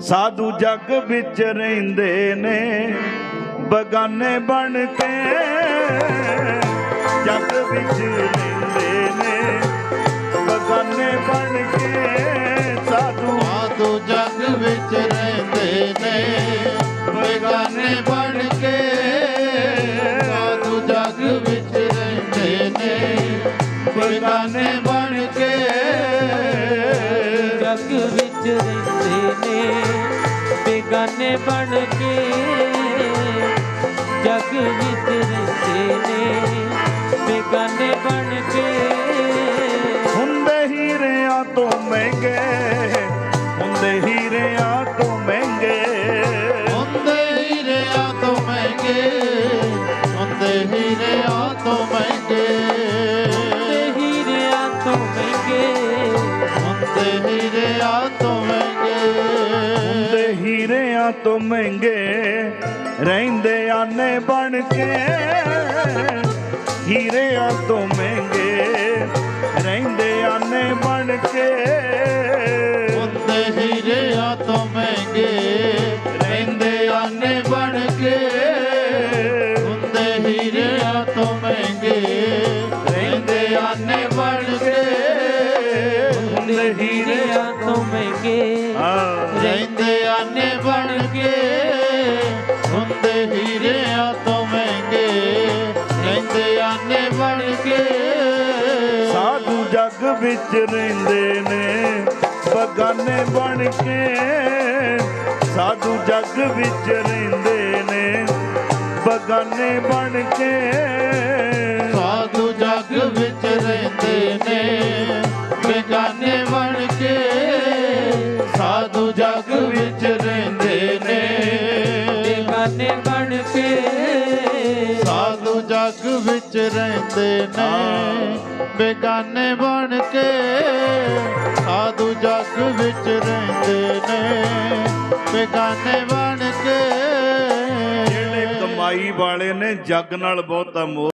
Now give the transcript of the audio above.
ਸਾਧੂ ਜੱਗ ਵਿੱਚ ਰਹਿੰਦੇ ਨੇ ਬਗਾਨੇ ਬਣ ਕੇ ਜੱਗ ਵਿੱਚ ਰਹਿੰਦੇ ਜੱਗ ਵਿੱਚ ਰਹਿੰਦੇ ਨੇ, ਬੇਗਾਨੇ ਬਣ ਕੇ ਜਗ ਵਿੱਚ ਰਹਿੰਦੇ ਨੇ, ਬੇਗਾਨੇ ਬਣ ਕੇ। ਹੁੰਦੇ ਹੀਰਿਆਂ ਤੋਂ ਮਹਿੰਗੇ, ਹੁੰਦੇ ਹੀਰਿਆਂ ਹੀਰਿਆਂ ਤੋਂ ਮਹਿੰਗੇ। ਹੁੰਦੇ ਹੀਰਿਆਂ ਤੋਂ ਮਹਿੰਗੇ ਰਹਿੰਦੇ ਆਨੇ ਬਣ ਕੇ। ਹੀਰਿਆਂ ਤੋਂ ਮਹਿੰਗੇ ਰਹਿੰਦੇ ਆਨੇ ਬਣ ਕੇ। ਹੁੰਦੇ ਹੀਰਿਆਂ ਤੋਂ ਮਹਿੰਗੇ ਰਹਿੰਦੇ ਆਨੇ ਬਣ ਕੇ। ਹੁੰਦੇ ਹੀਰਿਆਂ ਤੋਂ ਮਹਿੰਗੇ ਰਹਿੰਦੇ ਆਨੇ ਬਣ ਕੇ। ਤੋਂ ਮਹਿੰਗੇ ਆ ਰਹਿੰਦੇ ਆਨੇ ਬਣ ਕੇ। ਹੁੰਦੇ ਹੀਰਿਆਂ ਤੋਂ ਮਹਿੰਗੇ ਰਹਿੰਦੇ ਆਨੇ ਬਣ ਕੇ। ਸਾਧੂ ਜੱਗ ਵਿੱਚ ਰਹਿੰਦੇ ਨੇ ਬਗਾਨੇ ਬਣ ਕੇ। ਸਾਧੂ ਜੱਗ ਵਿੱਚ ਰਹਿੰਦੇ ਨੇ ਬਗਾਨੇ ਬਣ ਕੇ। ਬੇਗਾਨੇ ਬਣ ਕੇ ਸਾਧੂ ਜਗ ਵਿੱਚ ਰਹਿੰਦੇ ਨੇ। ਬੇਗਾਨੇ ਬਣ ਕੇ ਸਾਧੂ ਜਗ ਵਿੱਚ ਰਹਿੰਦੇ ਨੇ। ਬੇਗਾਨੇ ਬਣ ਕੇ ਸਾਧੂ ਜਗ ਵਿੱਚ ਰਹਿੰਦੇ ਨੇ। ਬੇਗਾਨੇ ਬਣ ਕੇ ਜਿਹੜੇ ਕਮਾਈ ਵਾਲੇ ਨੇ ਜੱਗ ਨਾਲ ਬਹੁਤਾ ਮੋਹ